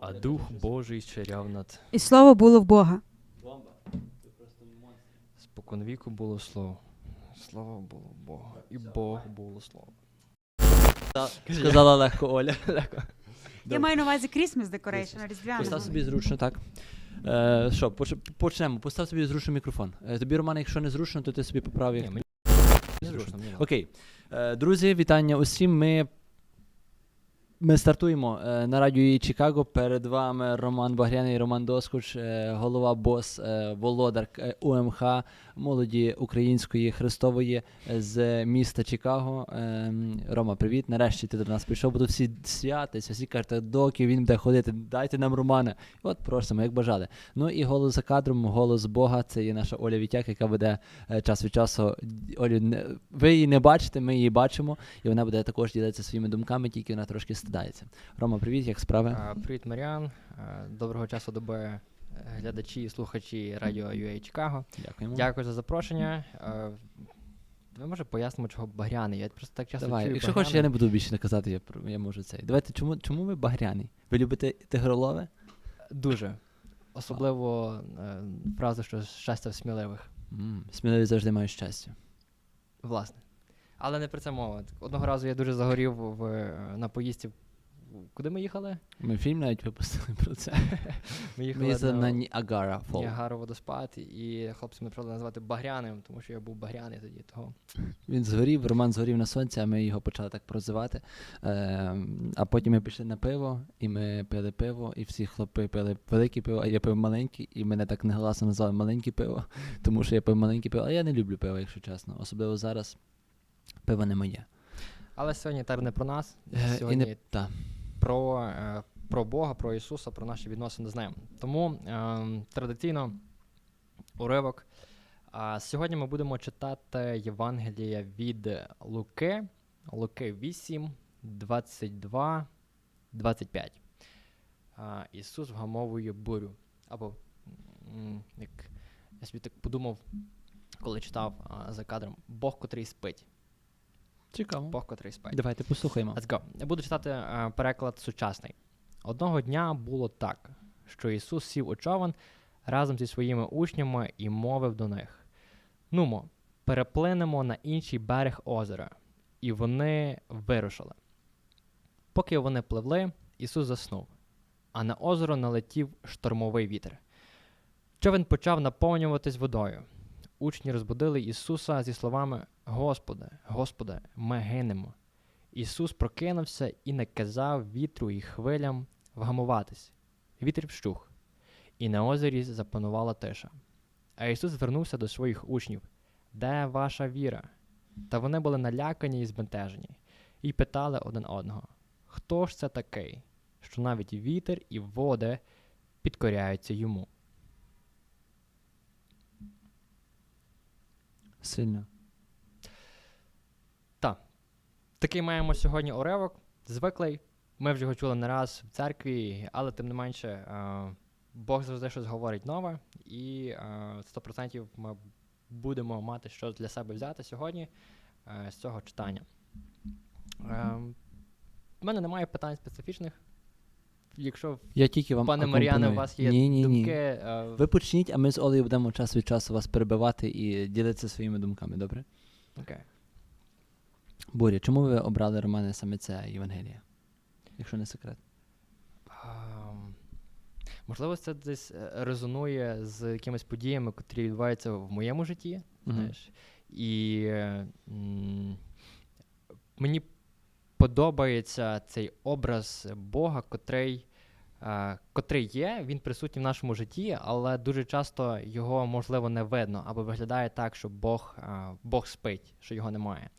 А дух. Божий чаряв над І слово було в Бога. Монстр. споконвіку було слово. Слово було Бога. І Бог було слово. Сказала легко Оля. Легко. Я маю на увазі Christmas Decoration, різдвяна. Постав собі зручно, так. Е, що, поч- почнемо. Постав собі зручно мікрофон. Е, тобі, Роман, якщо не зручно, то ти собі поправ. як Ні, мені Окей. Е, друзі, вітання усім. Ми, ми стартуємо е, на радіо Чикаго. Перед вами Роман Багряний, Роман Доскуч, е, голова бос, е, володар УМХ молоді української хрестової е, з міста Чикаго. Рома, привіт. Нарешті ти до нас прийшов, бо тут всі святися, всі кажуть, доки він буде ходити, дайте нам Романа. От просимо, як бажали. Ну і голос за кадром, голос Бога. Це є наша Оля Вітяк, яка буде час від часу. Олю, ви її не бачите, ми її бачимо, і вона буде також ділитися своїми думками, тільки вона трошки стидається. Рома, привіт, як справи? А, Привіт, Маріан. А, Доброго часу доби е, глядачі і слухачі радіо UA Чикаго. Дякуємо. Дякую за запрошення. А, Ви може пояснимо, чого багряний? Я просто так часто Давай, чую якщо хочеш, я не буду більше наказати, я, я можу цей. Давайте, чому, чому ви багряний? Ви любите тигролове? Дуже. Особливо е, фразу, що щастя в сміливих. м сміливі завжди мають щастя. Власне. Але не про це мова. Одного разу я дуже загорів в, е, на поїздці. Куди ми їхали? Ми фільм навіть випустили про це. Ми Ми на на Ніагара Фол. Ніагару водоспад, і хлопці мене правда назвати багряним, тому що я був багряний тоді. Того. Він згорів, Роман згорів на сонці, а ми його почали так прозивати. Ем, а потім ми пішли на пиво, і ми пили пиво, і всі хлопи пили велике пиво, а я пив маленьке, і мене так негласно назвали маленьке пиво, тому що я пив маленьке пиво, а я не люблю пиво, якщо чесно. Особливо зараз пиво не моє. Але сьогодні тепер не про нас, Е, сьогодні і не, та. про, е, про Бога, про Ісуса, про наші відносини з ним. Тому е, традиційно уривок. А сьогодні ми будемо читати Євангелія від Луки, Луки 8, 22, 25. А, Ісус вгамовує бурю. Або, як я собі так подумав, коли читав а, за кадром, Бог, котрий спить. Цікаво. Бог, котрий спить. Давайте послухаємо. Let's go. Я буду читати е, переклад сучасний. Одного дня було так, що Ісус сів у човен разом зі своїми учнями і мовив до них: Нумо, переплинемо на інший берег озера. І вони вирушили. Поки вони пливли, Ісус заснув, а на озеро налетів штормовий вітер. Човен почав наповнюватись водою. Учні розбудили Ісуса зі словами: Господи, Господи, ми гинемо. Ісус прокинувся і наказав вітру і хвилям вгамуватись. Вітер вщух, і на озері запанувала тиша. А Ісус звернувся до своїх учнів: Де ваша віра? Та вони були налякані і збентежені, і питали один одного: Хто ж це такий, що навіть вітер і води підкоряються йому? Сильно. Такий маємо сьогодні уривок, звиклий. Ми вже його чули не раз в церкві, але тим не менше, е, Бог завжди щось говорить нове, і е, 100% ми будемо мати щось для себе взяти сьогодні е, з цього читання. Е, в мене немає питань специфічних. Якщо, Я тільки вам пане Мар'яне, у вас є ні, ні, думки, Ні. е, Ви почніть, а ми з Олею будемо час від часу вас перебивати і ділитися своїми думками, добре? окей. Боря, чому ви обрали Романе саме це Євангелія? Якщо не секрет. Можливо, це десь е, резонує з якимись подіями, котрі відбуваються в моєму житті. Мгм. Знаєш. І м, мені подобається цей образ Бога, котрий, е, котрий є, він присутній в нашому житті, але дуже часто його, можливо, не видно, або виглядає так, що Бог, е, Бог спить, що його немає.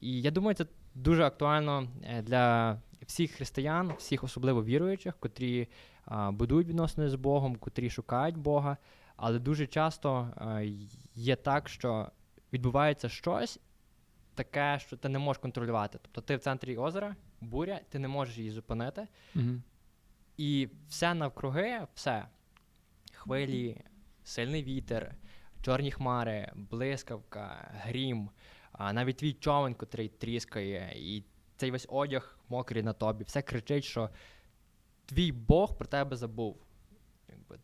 І я думаю, це дуже актуально е, для всіх християн, всіх особливо віруючих, котрі а, будують відносини з Богом, котрі шукають Бога. Але дуже часто а, є так, що відбувається щось таке, що ти не можеш контролювати. Тобто ти в центрі озера, буря, ти не можеш її зупинити. Угу. І все навкруги, все. Хвилі, сильний вітер, чорні хмари, блискавка, грім, а, навіть твій човен, котрий тріскає, і цей весь одяг мокрий на тобі, все кричить, що твій Бог про тебе забув. Якби,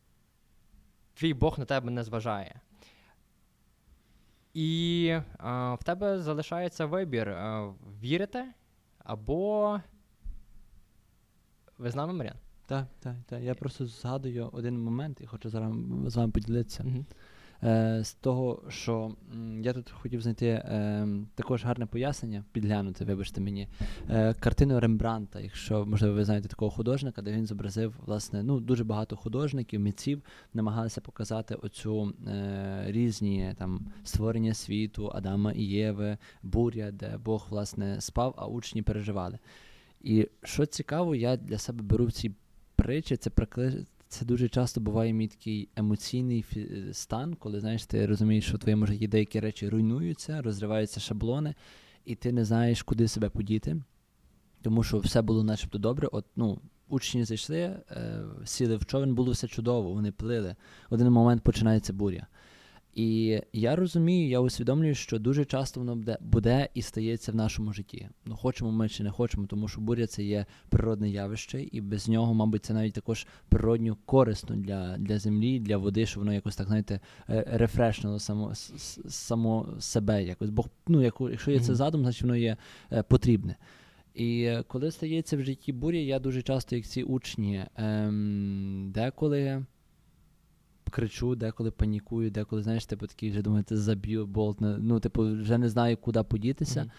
твій Бог на тебе не зважає. І а, в тебе залишається вибір а, вірити або. Ви з нами, Мар'ян? Так, так, так. Я просто згадую один момент і хочу зараз з вами поділитися. Мгм. Е, з того, що я тут хотів знайти е, також гарне пояснення, підглянути, вибачте мені, е, картину Рембранта, якщо можливо ви знаєте такого художника, де він зобразив власне ну дуже багато художників, митців намагалися показати оцю різні там створення світу, Адама і Єви, буря, де Бог власне спав, а учні переживали. І що цікаво, я для себе беру в цій притчі, це. Це дуже часто буває мій такий емоційний стан, коли знаєш, ти розумієш, що в твоєму житті деякі речі руйнуються, розриваються шаблони, і ти не знаєш, куди себе подіти, тому що все було начебто добре. От, ну, учні зайшли, е, сіли в човен, було все чудово, вони плили. В один момент починається буря. І я розумію, я усвідомлюю, що дуже часто воно буде, буде і стається в нашому житті. Ну, хочемо ми чи не хочемо, тому що буря це є природне явище, і без нього, мабуть, це навіть також природньо корисно для, для землі, для води, щоб воно якось так, знаєте, е, рефрешнуло само, само себе. Якось. Бо ну, якщо є це задум, значить воно є е, потрібне. І е, коли стається в житті буря, я дуже часто, як ці учні, ем, деколи кричу, деколи панікую, деколи, знаєш, типу такий вже думаю, ти заб'ю болт, ну, типу, вже не знаю, куди подітися. Мгм.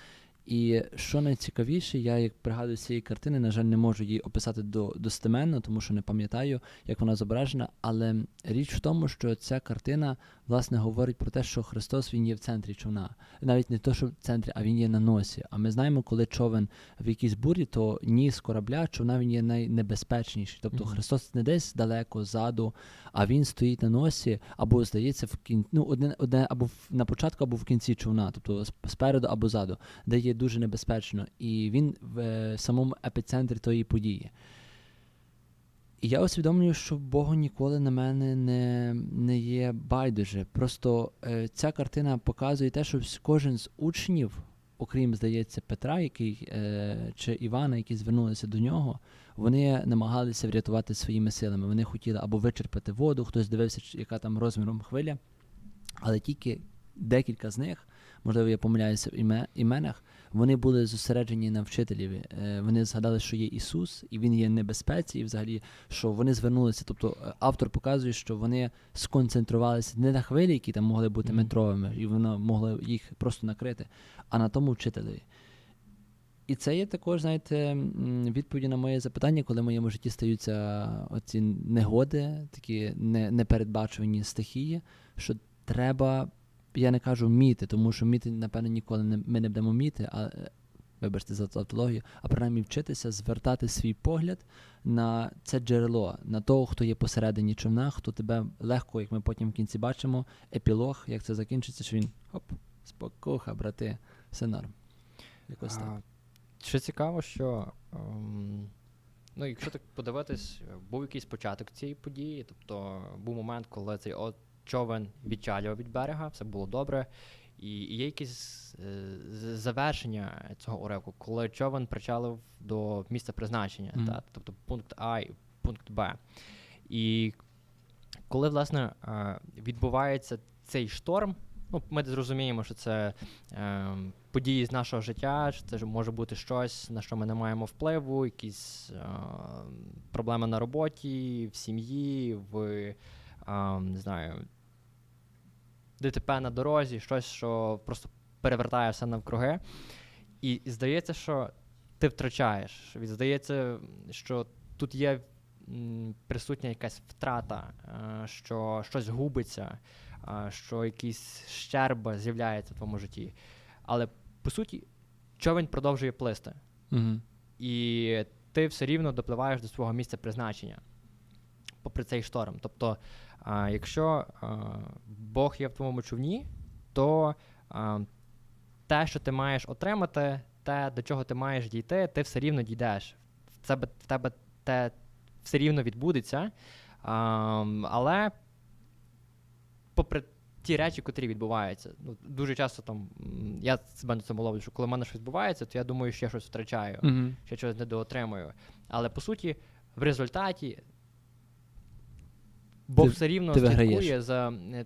І що найцікавіше, я як пригадую цієї картини, на жаль, не можу її описати до, достеменно, тому що не пам'ятаю, як вона зображена. Але річ в тому, що ця картина власне говорить про те, що Христос він є в центрі човна. Навіть не то, що в центрі, а він є на носі. А ми знаємо, коли човен в якійсь бурі, то ніс корабля, човна він є найнебезпечніший. Тобто Мгм. Христос не десь далеко ззаду, а він стоїть на носі, або здається, в кін... ну, одне, одне або в, на початку, або в кінці човна, тобто спереду або ззаду, де є дуже небезпечно, і він в е, самому епіцентрі тої події. І я усвідомлюю, що Богу ніколи на мене не, не є байдуже. Просто е, ця картина показує те, що кожен з учнів, окрім, здається, Петра, який, е, чи Івана, які звернулися до нього, вони намагалися врятувати своїми силами. Вони хотіли або вичерпати воду, хтось дивився, яка там розміром хвиля. Але тільки декілька з них, можливо, я помиляюся в іменах, вони були зосереджені на вчителіві. Е, вони згадали, що є Ісус, і Він є в небезпеці, і взагалі, що вони звернулися. Тобто е, автор показує, що вони сконцентрувалися не на хвилі, які там могли бути метровими, і воно могло їх просто накрити, а на тому вчителеві. І це є також, знаєте, відповіді на моє запитання, коли в моєму житті стаються оці негоди, такі непередбачувані стихії, що треба, я не кажу вміти, тому що вміти, напевно, ніколи не, ми не будемо вміти, а е, вибачте за тавтологію, а принаймні вчитися звертати свій погляд на це джерело, на того, хто є посередині човна, хто тебе легко, як ми потім в кінці бачимо, епілог, як це закінчиться, що він хоп, спокуха, брати, все норм. Якось так. Що цікаво, що ем, ну, якщо так подивитись, е, був якийсь початок цієї події, тобто був момент, коли цей от човен відчалював від берега, все було добре. І, є якесь е, завершення цього уривку, коли човен причалив до місця призначення, Мгм. та, тобто пункт А і пункт Б. І коли, власне, е, відбувається цей шторм, ну, ми зрозуміємо, що це е, події з нашого життя, що це може бути щось, на що ми не маємо впливу, якісь е, проблеми на роботі, в сім'ї, в е, не знаю, ДТП на дорозі, щось, що просто перевертає все навкруги. І, і здається, що ти втрачаєш. І Здається, що тут є м, присутня якась втрата, е, що щось губиться, е, що якийсь щерба з'являється в твоєму житті. Але по суті, човен продовжує плисти. Угу. І ти все рівно допливаєш до свого місця призначення, попри цей шторм. Тобто, а, якщо а, Бог є в твоєму човні, то а, те, що ти маєш отримати, те, до чого ти маєш дійти, ти все рівно дійдеш. В тебе, в тебе те все рівно відбудеться. А, але попри ті речі, котрі відбуваються. Ну, дуже часто там я себе на цьому ловлю, що коли в мене щось відбувається, то я думаю, що я щось втрачаю, Угу. що я щось недоотримую. Але по суті, в результаті Бог Ти- все рівно ти слідкує виграєш. за е,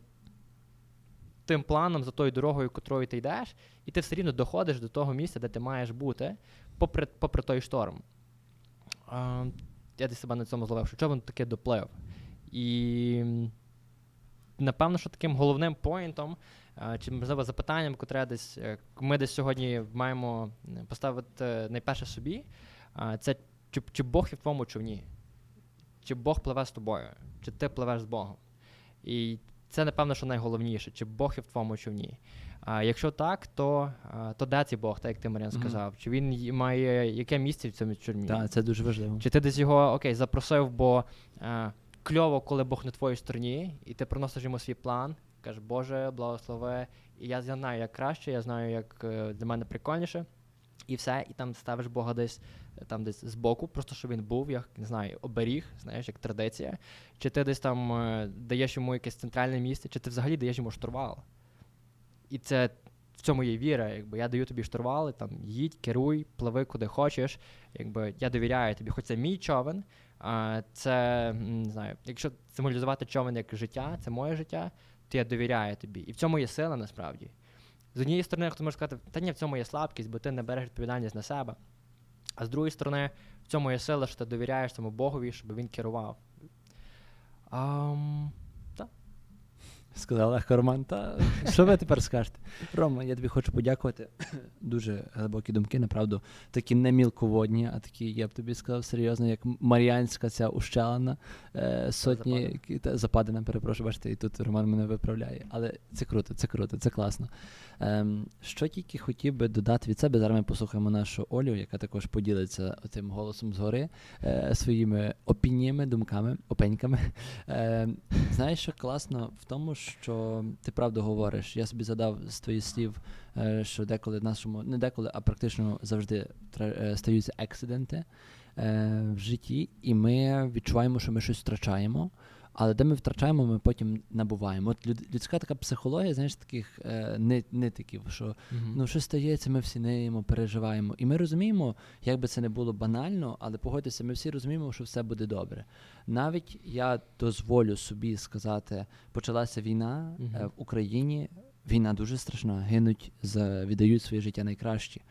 тим планом, за тою дорогою, котрою ти йдеш, і ти все рівно доходиш до того місця, де ти маєш бути, попри, попри той шторм. А, я десь себе на цьому зловив, що човен таки доплив. І напевно, що таким головним поінтом, е, чи можливо запитанням, котре десь е, ми десь сьогодні маємо поставити найперше собі, це чи, чи Бог є в твоєму човні? Чи Бог пливе з тобою? Чи ти пливеш з Богом? І це, напевно, що найголовніше, чи Бог є в твоєму човні. А якщо так, то, то де цей Бог, так як ти Мгм. сказав? Чи він має яке місце в цьому човні? Так, це дуже важливо. Чи ти десь його окей, запросив, бо е, кльово, коли Бог на твоїй стороні, і ти приносиш йому свій план, кажеш, Боже, благослови, і я знаю, як краще, я знаю, як е, для мене прикольніше. І все, і там ставиш Бога десь е, там десь збоку, просто щоб він був, як не знаю, оберіг, знаєш, як традиція. Чи ти десь там е, даєш йому якесь центральне місце, чи ти взагалі даєш йому штурвал. І це в цьому є віра. Якби я даю тобі штурвали, там їдь, керуй, пливи куди хочеш. Якби я довіряю тобі, хоч це мій човен. А це не знаю, якщо символізувати човен як життя, це моє життя, то я довіряю тобі. І в цьому є сила насправді. З однієї сторони, хто може сказати, та ні, в цьому є слабкість, бо ти не береш відповідальність на себе. А з другої сторони, в цьому є сила, що ти довіряєш цьому Богові, щоб він керував. Ам, Сказав легко Роман. Та що ви тепер скажете? Рома, я тобі хочу подякувати. Дуже глибокі думки, направду, такі не мілководні, а такі, я б тобі сказав, серйозно, як маріанська ця ущелина, е, сотні Западина. та, западина, перепрошую, бачите, і тут Роман мене виправляє. Але це круто, це круто, це класно. Ем, що тільки хотів би додати від себе, зараз ми послухаємо нашу Олю, яка також поділиться тим голосом згори е, своїми опініями, думками, опеньками. Е, знаєш, що класно в тому, що ти правду говориш. Я собі задав з твоїх слів, е, що деколи в нашому, не деколи, а практично завжди е, стаються ексиденти е, в житті, і ми відчуваємо, що ми щось втрачаємо. Але де ми втрачаємо, ми потім набуваємо. От люд- людська така психологія, знаєш, таких е, ни- нитиків, що ну що стається, ми всі неємо, переживаємо. І ми розуміємо, як би це не було банально, але погодьтеся, ми всі розуміємо, що все буде добре. Навіть я дозволю собі сказати, почалася війна е, в Україні. Війна дуже страшна, гинуть, за, віддають своє життя найкращі.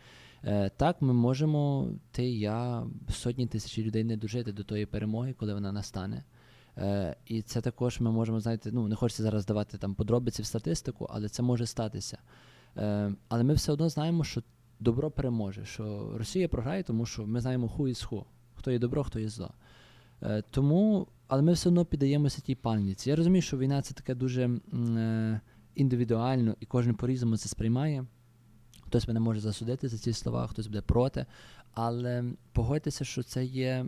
Е, так, ми можемо, ти, я, сотні тисяч людей не дожити до тої перемоги, коли вона настане. Е, і це також ми можемо, знаєте, ну не хочеться зараз давати там подробиці в статистику, але це може статися. Е, але ми все одно знаємо, що добро переможе, що Росія програє, тому що ми знаємо ху із ху, хто є добро, хто є зло. Е, тому, але ми все одно піддаємося тій паніці. Я розумію, що війна це таке дуже е, індивідуально, і кожен по-різному це сприймає. Хтось мене може засудити за ці слова, хтось буде проти. Але погодьтеся, що це є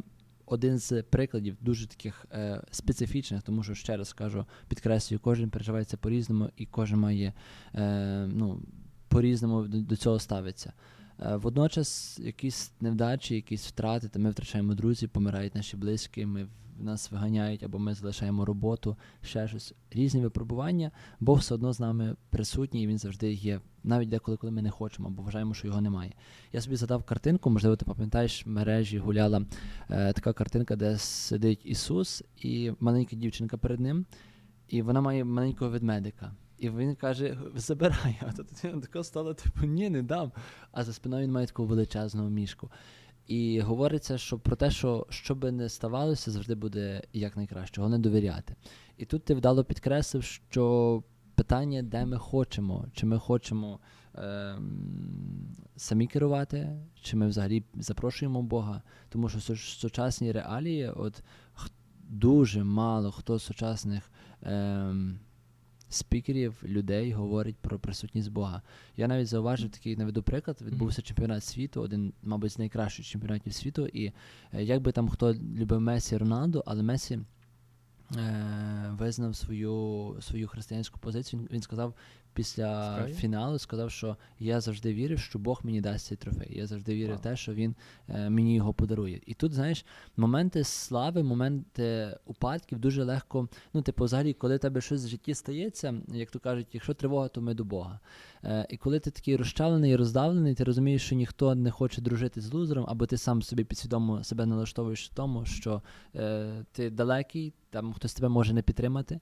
один з прикладів дуже таких е, специфічних, тому що ще раз кажу, підкреслюю, кожен переживається по-різному, і кожен має е, ну, по-різному до, до цього ставиться. Е, водночас, якісь невдачі, якісь втрати, та ми втрачаємо друзів, помирають наші близькі, ми нас виганяють або ми залишаємо роботу, ще щось. Різні випробування, Бог все одно з нами присутній, і він завжди є, навіть деколи, коли ми не хочемо, або вважаємо, що його немає. Я собі задав картинку, можливо, ти пам'ятаєш, в мережі гуляла е, така картинка, де сидить Ісус і маленька дівчинка перед ним, і вона має маленького ведмедика. І він каже: забирай. А тут він тако стало, типу, ні, не дам. А за спиною він має таку величезну мішку. І говориться, що про те, що що би не ставалося, завжди буде якнайкраще, головне довіряти. І тут ти вдало підкреслив, що питання, де ми хочемо, чи ми хочемо ем, самі керувати, чи ми взагалі запрошуємо Бога. Тому що сучасні реалії, от дуже мало хто з сучасних ем, спікерів, людей говорить про присутність Бога. Я навіть зауважив такий наведу приклад. Відбувся чемпіонат світу, один, мабуть, з найкращих чемпіонатів світу. І е, як би там хто любив Месі Роналду, але Месі е, визнав свою, свою християнську позицію. Він, він сказав: після Справді? фіналу сказав, що я завжди вірив, що Бог мені дасть цей трофей. Я завжди вірив в те, що він е, мені його подарує. І тут, знаєш, моменти слави, моменти упадків дуже легко. Ну, типу, взагалі, коли тебе щось в житті стається, як то кажуть, якщо тривога, то ми до Бога. Е, і коли ти такий розчавлений і роздавлений, ти розумієш, що ніхто не хоче дружити з лузером, або ти сам собі підсвідомо себе налаштовуєш в тому, що е, ти далекий, там хтось тебе може не підтримати.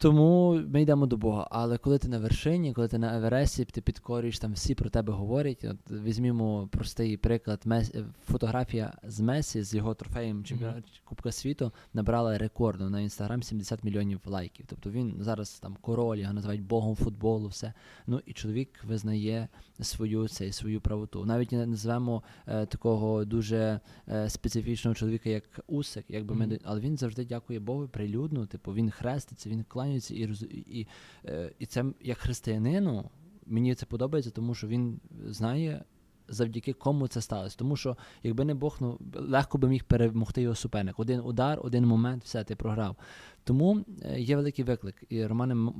Тому ми йдемо до Бога. Але коли ти на вершині, коли ти на Евересті, ти підкорюєш, там всі про тебе говорять. От візьмімо простий приклад. Мес... е, Фотографія з Месі з його трофеєм чемпіонату Кубка світу набрала рекордно на інстаграм 70 мільйонів лайків. Тобто він зараз там король, його називають богом футболу, все. Ну і чоловік визнає свою це, свою правоту. Навіть не назвемо е, такого дуже е, специфічного чоловіка, як Усик, якби ми Мгм. до- але він завжди дякує Богу прилюдно. Типу він хреститься, він кланяється і і, е, і це як християнину. Мені це подобається, тому що він знає. Завдяки кому це сталося. Тому що якби не Бог, ну легко би міг перемогти його суперник. Один удар, один момент, все, ти програв. Тому е, є великий виклик. І Романе,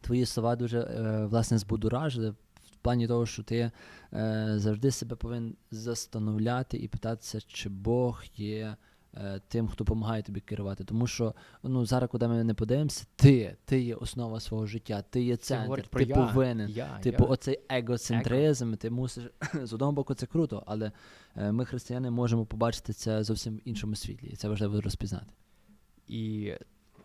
твої слова дуже е, власне збудоражили в плані того, що ти завжди себе повинен застановляти і питатися, чи Бог є тим, хто допомагає тобі керувати. Тому що ну зараз, куди ми не подивимося, ти, ти є основа свого життя, ти є центр, ти я, повинен. Я, Типу, я. оцей егоцентризм, ти мусиш з одного боку це круто, але е, ми, християни, можемо побачити це зовсім в іншому світлі, і це важливо розпізнати. І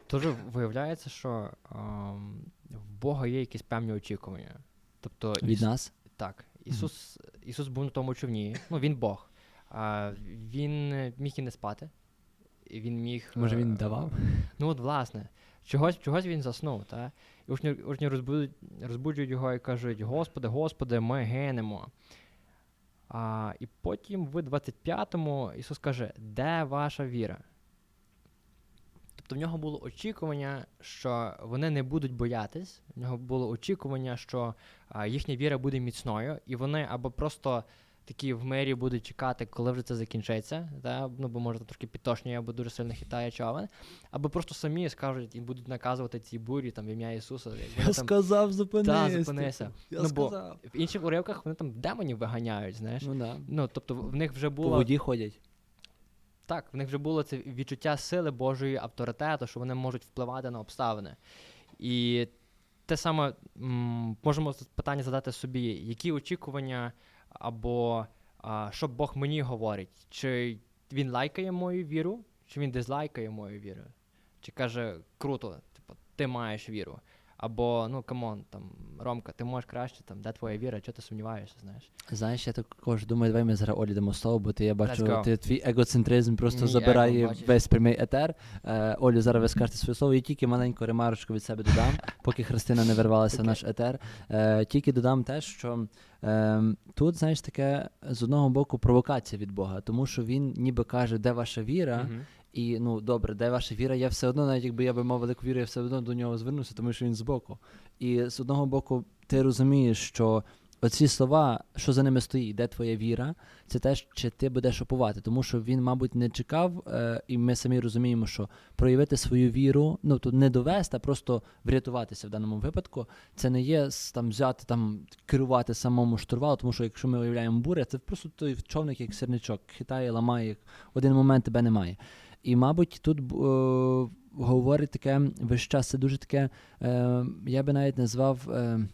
теж виявляється, що ем, в Бога є якісь певні очікування. Тобто Від Іс- нас Так, Ісус, Ісус був на тому човні, ну він Бог. А, він е, міг і не спати. Він міг. може він е, давав. Ну от власне, чогось, чогось він заснув, та? І учні, учні розбудуть, розбуджують його і кажуть: Господи, Господи, ми гинемо. А, і потім в 25-му Ісус каже, де ваша віра? Тобто в нього було очікування, що вони не будуть боятись, в нього було очікування, що а, їхня віра буде міцною, і вони або просто такі в мирі будуть чекати, коли вже це закінчиться, та? ну, бо може трошки підтошнює, або дуже сильно хитає човен, або просто самі скажуть і будуть наказувати ці бурі там в ім'я Ісуса. Я там, сказав, зупинися. Та, зупинися. Я Ну, бо- сказав. в інших уривках вони там демонів виганяють, знаєш. Ну да. Ну, тобто в них вже По воді ходять. так, в них вже було це відчуття сили Божої авторитету, що вони можуть впливати на обставини. І те саме м, можемо питання задати собі, які очікування або а, що Бог мені говорить? Чи він лайкає мою віру, чи він дизлайкає мою віру? Чи каже, круто, типу, ти маєш віру. Або, ну камон, там, Ромка, ти можеш краще, там, де твоя віра, чого ти сумніваєшся, знаєш? Знаєш, я також думаю, давай ми зараз Олі дамо слово, бо ти я бачу, ти твій егоцентризм просто Мій забирає его, весь прямий етер. Е, Олю, зараз ви скажете своє слово. Я тільки маленьку ремарочку від себе додам, поки Христина не вирвалася в наш етер. Е, тільки додам те, що е, тут, знаєш, таке з одного боку провокація від Бога, тому що він ніби каже, де ваша віра, Мгм. І ну добре, де ваша віра, я все одно, навіть якби я би мав велику віру, я все одно до нього звернуся, тому що він збоку. І з одного боку, ти розумієш, що оці слова, що за ними стоїть, де твоя віра, це те, чи ти будеш опувати. Тому що він, мабуть, не чекав, е, і ми самі розуміємо, що проявити свою віру, ну тут не довести, а просто врятуватися в даному випадку. Це не є там взяти там керувати самому штурвалу, тому що якщо ми уявляємо буря, це просто той човник, як сірничок, хитає, ламає, в один момент тебе немає. І, мабуть, тут б, е, говорить таке весь час, це дуже таке, е, я би навіть назвав, е,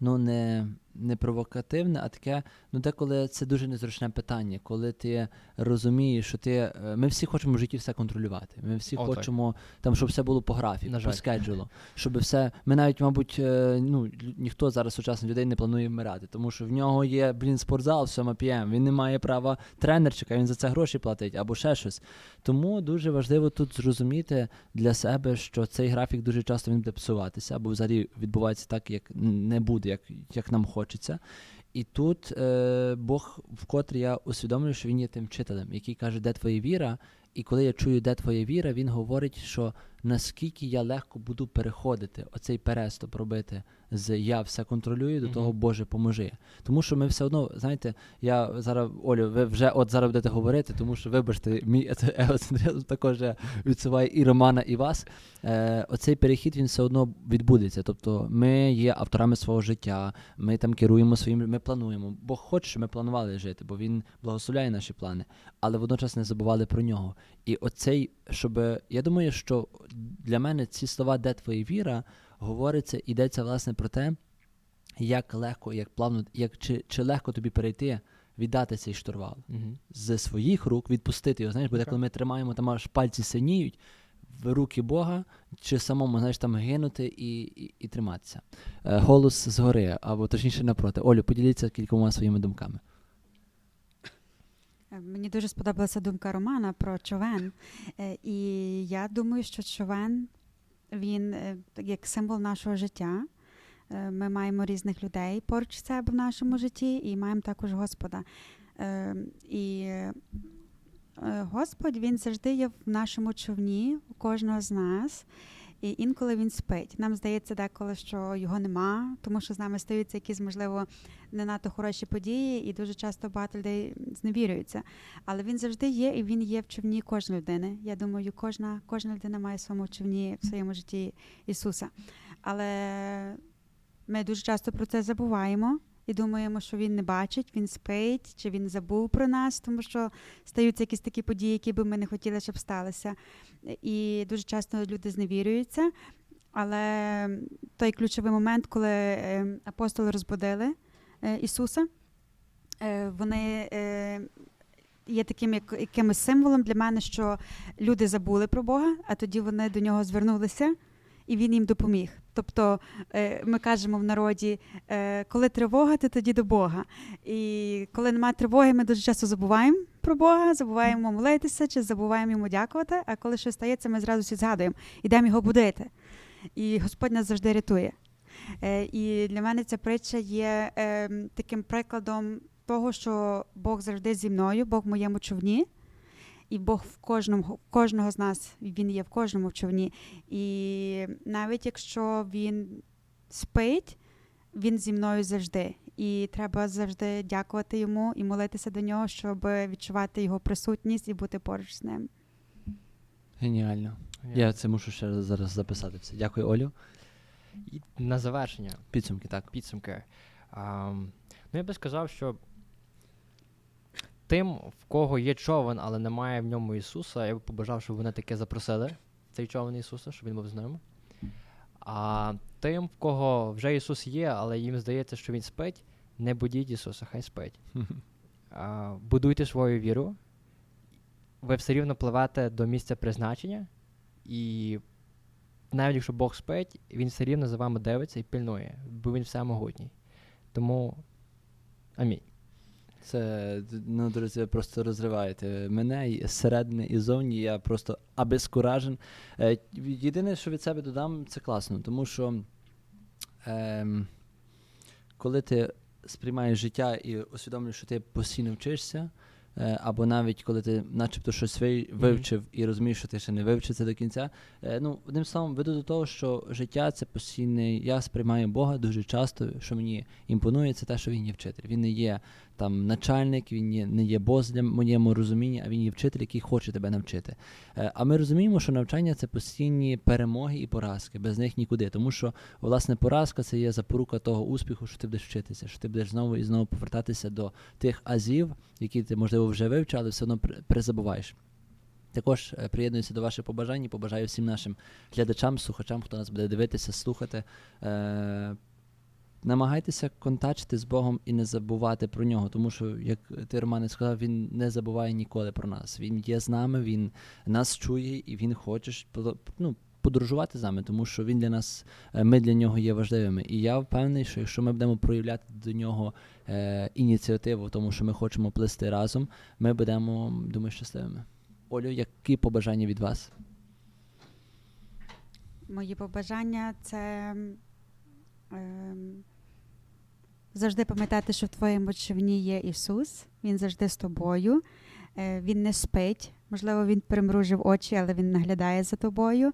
ну, не, не провокативне, а таке, ну, деколи це дуже незручне питання, коли ти розумієш, що ти. е, Ми всі хочемо в житті все контролювати. Ми всі О, так. хочемо, там, щоб все було по графіку, по скеджулу. Щоб все. Ми навіть, мабуть, е, ну, ніхто зараз сучасних людей не планує вмирати, тому що в нього є, блін, спортзал в 7 п'єм, він не має права тренерчика, він за це гроші платить або ще щось. Тому дуже важливо тут зрозуміти для себе, що цей графік дуже часто він буде псуватися, або взагалі відбувається так, як не буде, як, як нам хочеться. І тут е, Бог, вкотре я усвідомлюю, що він є тим вчителем, який каже, де твоя віра. І коли я чую, де твоя віра, він говорить, що наскільки я легко буду переходити, оцей переступ робити з я все контролюю до того, Боже, поможи. Тому що ми все одно, знаєте, я зараз, Олю, ви вже от зараз будете говорити, тому що, вибачте, мій егоцентризм також я відсуваю і Романа, і вас. Е, оцей перехід він все одно відбудеться. Тобто ми є авторами свого життя, ми там керуємо своїм, ми плануємо. Бог хоче, щоб ми планували жити, бо він благословляє наші плани, але водночас не забували про нього. І оцей, щоб я думаю, що для мене ці слова, де твоя віра, говориться, йдеться власне про те, як легко, як плавно, як чи, чи легко тобі перейти, віддати цей штурвал Угу. з своїх рук, відпустити його. Знаєш, бо Окей. коли ми тримаємо, там аж пальці синіють в руки Бога, чи самому, знаєш, там гинути і, і, і триматися. Е, голос згори, або точніше напроти. Олю, поділіться кількома своїми думками. Е, Мені дуже сподобалася думка Романа про човен. Е, І я думаю, що човен він е, як символ нашого життя. Ми маємо різних людей поруч себе в нашому житті і маємо також Господа. І Господь він завжди є в нашому човні, у кожного з нас. І інколи він спить. Нам здається деколи, що його нема, тому що з нами стаються якісь, можливо, не надто хороші події, і дуже часто багато людей зневірюються. Але він завжди є, і він є в човні кожної людини. Я думаю, кожна, кожна людина має в своєму човні в своєму житті Ісуса. Але ми дуже часто про це забуваємо. І думаємо, що він не бачить, він спить, чи він забув про нас, тому що стаються якісь такі події, які би ми не хотіли, щоб сталися. І дуже часто люди зневірюються. Але той ключовий момент, коли е, апостоли розбудили е, Ісуса, е, вони е, є таким як, якимось символом для мене, що люди забули про Бога, а тоді вони до нього звернулися, і він їм допоміг. Тобто е, ми кажемо в народі, е, коли тривога, ти тоді до Бога. І коли немає тривоги, ми дуже часто забуваємо про Бога, забуваємо молитися чи забуваємо йому дякувати. А коли щось стається, ми зразу всі згадуємо, ідемо його будити. І Господь нас завжди рятує. Е, І для мене ця притча є е, таким прикладом того, що Бог завжди зі мною, Бог в моєму човні, і Бог в кожному, кожного з нас, він є в кожному човні. І навіть якщо він спить, він зі мною завжди. І треба завжди дякувати йому і молитися до нього, щоб відчувати його присутність і бути поруч з ним. Геніально. Я це мушу ще раз зараз записати все. Дякую, Олю. І на завершення, Підсумки, так. підсумки. Ам, ну, я би сказав, що тим, в кого є човен, але немає в ньому Ісуса, я би побажав, щоб вони таке запросили, цей човен Ісуса, щоб він був з ними. А тим, в кого вже Ісус є, але їм здається, що Він спить, не будіть Ісуса, хай спить. А, будуйте свою віру, ви все рівно пливете до місця призначення, і навіть якщо Бог спить, він все рівно за вами дивиться і пильнує, бо він всемогутній. Тому амінь. Це, ну, друзі, просто розриваєте мене і зсередини і зовні. Я просто обескуражен. Е, єдине, що від себе додам, це класно, тому що е, коли ти сприймаєш життя і усвідомлюєш, що ти постійно вчишся, або навіть коли ти начебто щось ви- вивчив і розумієш, що ти ще не вивчив це до кінця. Е, ну, одним словом, веду до того, що життя це постійний. Я сприймаю Бога дуже часто, що мені імпонує, це те, що він є вчитель. Він не є там начальник, він є, не є бос для моєму розумінні, а він є вчитель, який хоче тебе навчити. Е, а ми розуміємо, що навчання це постійні перемоги і поразки, без них нікуди. Тому що власне поразка це є запорука того успіху, що ти будеш вчитися, що ти будеш знову і знову повертатися до тих азів, які ти можливо вже вивчив, але все одно призабуваєш. Також е, приєднуюся до ваших побажань і побажаю всім нашим глядачам, слухачам, хто нас буде дивитися, слухати. Е, намагайтеся контачити з Богом і не забувати про нього, тому що, як ти, Романе, сказав, він не забуває ніколи про нас. Він є з нами, він нас чує і він хоче ну, подорожувати з нами, тому що він для нас, е, ми для нього є важливими. І я впевнений, що якщо ми будемо проявляти до нього е, ініціативу, тому що ми хочемо плисти разом, ми будемо, думаю, щасливими. Олю, які побажання від вас? Мої побажання це ем, завжди пам'ятати, що в твоєму човні є Ісус, Він завжди з тобою, е, Він не спить. Можливо, він примружив очі, але він наглядає за тобою.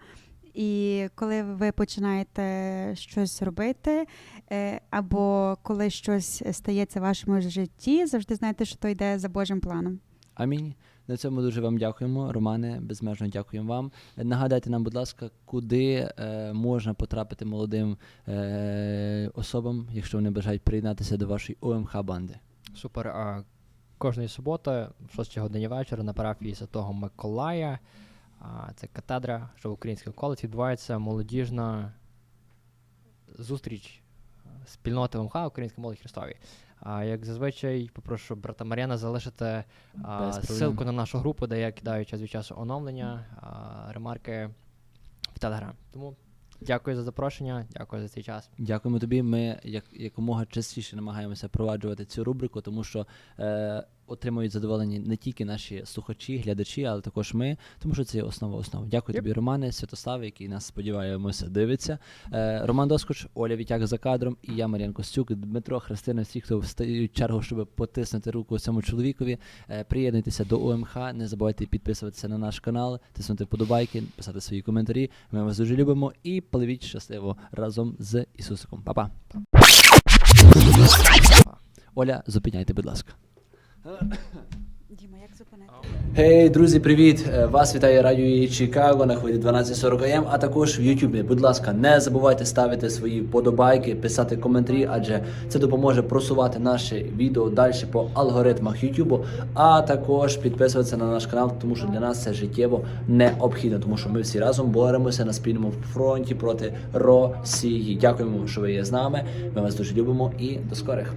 І коли ви починаєте щось робити, е, або коли щось стається в вашому житті, завжди знайте, що то йде за Божим планом. Амінь. На цьому дуже вам дякуємо, Романе. Безмежно дякуємо вам. Нагадайте нам, будь ласка, куди е, можна потрапити молодим е, особам, якщо вони бажають приєднатися до вашої ОМХ банди. Супер. А, кожної суботи, в 6 годині вечора, на парафії Святого Миколая. Це катедра, що в українському коледжі відбувається молодіжна зустріч е, спільноти МХ Українська молодь Христові. А як зазвичай попрошу брата Мар'яна залишити а, ссылку на нашу групу, де я кидаю час від часу оновлення, а, ремарки в Телеграм. Тому дякую за запрошення, дякую за цей час. Дякуємо тобі. Ми як якомога частіше намагаємося впроваджувати цю рубрику, тому що е, отримують задоволені не тільки наші слухачі, глядачі, але також ми, тому що це є основа основ. Дякую Yep. тобі, Романе, Святослав, який нас сподіваємося дивиться. Е, Роман Доскоч, Оля Вітяк за кадром і я Мар'ян Костюк, Дмитро Христина, всі, хто встають чергу, щоб потиснути руку цьому чоловікові. Е, приєднуйтеся до ОМХ, не забувайте підписуватися на наш канал, тиснути вподобайки, писати свої коментарі. Ми вас дуже любимо і пливіть щасливо разом з Ісусиком. Па-па. Оля, зупиняйте, будь ласка. Діма, як друзі, привіт! Е, Вас вітає радіо Чикаго на хвилі 1240 м, а також в Ютубі. Будь ласка, не забувайте ставити свої вподобайки, писати коментарі, адже це допоможе просувати наші відео далі по алгоритмах Ютубу, а також підписуватися на наш канал, тому що для нас це життєво необхідно, тому що ми всі разом боремося на спільному фронті проти Росії. Дякуємо, що ви є з нами. Ми вас дуже любимо і до скорих.